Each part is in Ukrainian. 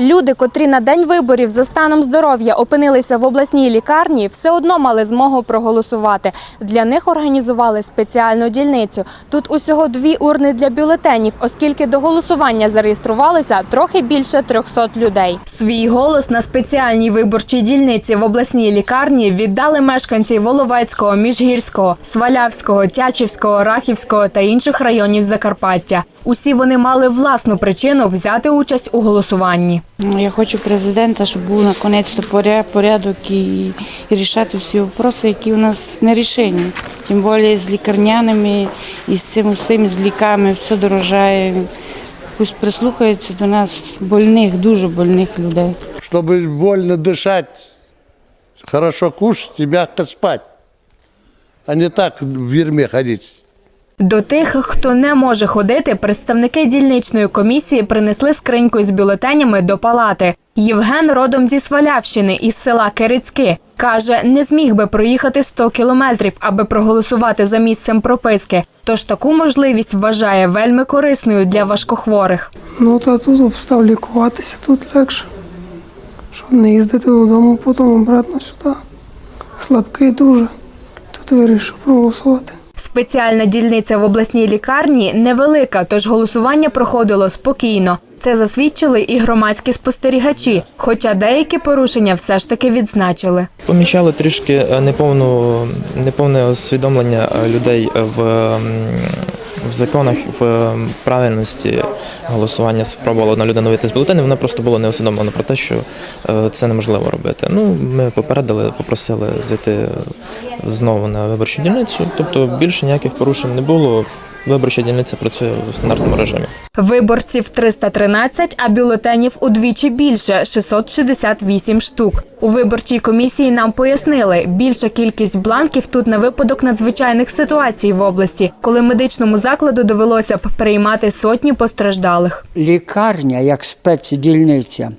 Люди, котрі на день виборів за станом здоров'я опинилися в обласній лікарні, все одно мали змогу проголосувати. Для них організували спеціальну дільницю. Тут усього дві урни для бюлетенів, оскільки до голосування зареєструвалися трохи більше 300 людей. Свій голос на спеціальній виборчій дільниці в обласній лікарні віддали мешканці Воловецького, Міжгірського, Свалявського, Тячівського, Рахівського та інших районів Закарпаття. Усі вони мали власну причину взяти участь у голосуванні. Ну, Я хочу президента, щоб був наконець-то поря- порядок і, і рішати всі вопроси, які у нас не рішені. Тим більше з лікарняними і з цим усім, з ліками, все дорожає. Пусть прислухається до нас больних, дуже больних людей. Чтобы больно дышать, хорошо кушать и мягко спать, а не так в ерме ходить. До тих, хто не може ходити, представники дільничної комісії принесли скриньку з бюлетенями до палати. Євген родом зі Свалявщини із села Кирицьки. Каже, не зміг би проїхати 100 кілометрів, аби проголосувати за місцем прописки. Тож таку можливість вважає вельми корисною для важкохворих. Ну та тут став лікуватися, тут легше. Щоб не їздити додому, потім обратно сюди. Слабкий дуже. Тут вирішив проголосувати. Спеціальна дільниця в обласній лікарні невелика, тож голосування проходило спокійно. Це засвідчили і громадські спостерігачі, хоча деякі порушення все ж таки відзначили. Помічали трішки е, неповну, неповне усвідомлення е, людей в, в законах, в правильності голосування. Спробувала одна людина вийти з бюлетенів, вона просто була не усвідомлена про те, що е, це неможливо робити. Ну, ми попередили, попросили зайти знову на виборчу дільницю. Тобто більше ніяких порушень не було. Виборча дільниця працює в стандартному режимі. Виборців 313, а бюлетенів удвічі більше 668 штук. У виборчій комісії нам пояснили, більша кількість бланків тут на випадок надзвичайних ситуацій в області, коли медичному закладу довелося б приймати сотні постраждалих. лікарня як спецдільниця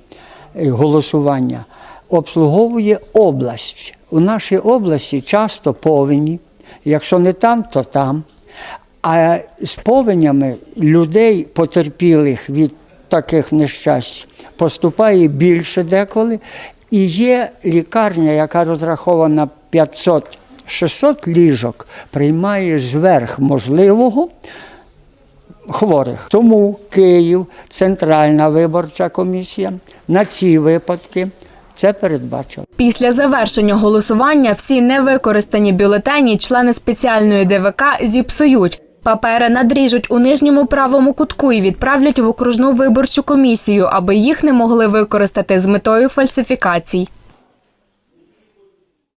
е, голосування обслуговує область. У нашій області часто повені, якщо не там, то там. А з повенями людей, потерпілих від таких нещасть, поступає більше деколи. І є лікарня, яка розрахована 500-600 ліжок, приймає зверх можливого хворих. Тому Київ, Центральна виборча комісія на ці випадки це передбачила. Після завершення голосування всі невикористані бюлетені члени спеціальної ДВК зіпсують. Папери надріжуть у нижньому правому кутку і відправлять в окружну виборчу комісію, аби їх не могли використати з метою фальсифікацій.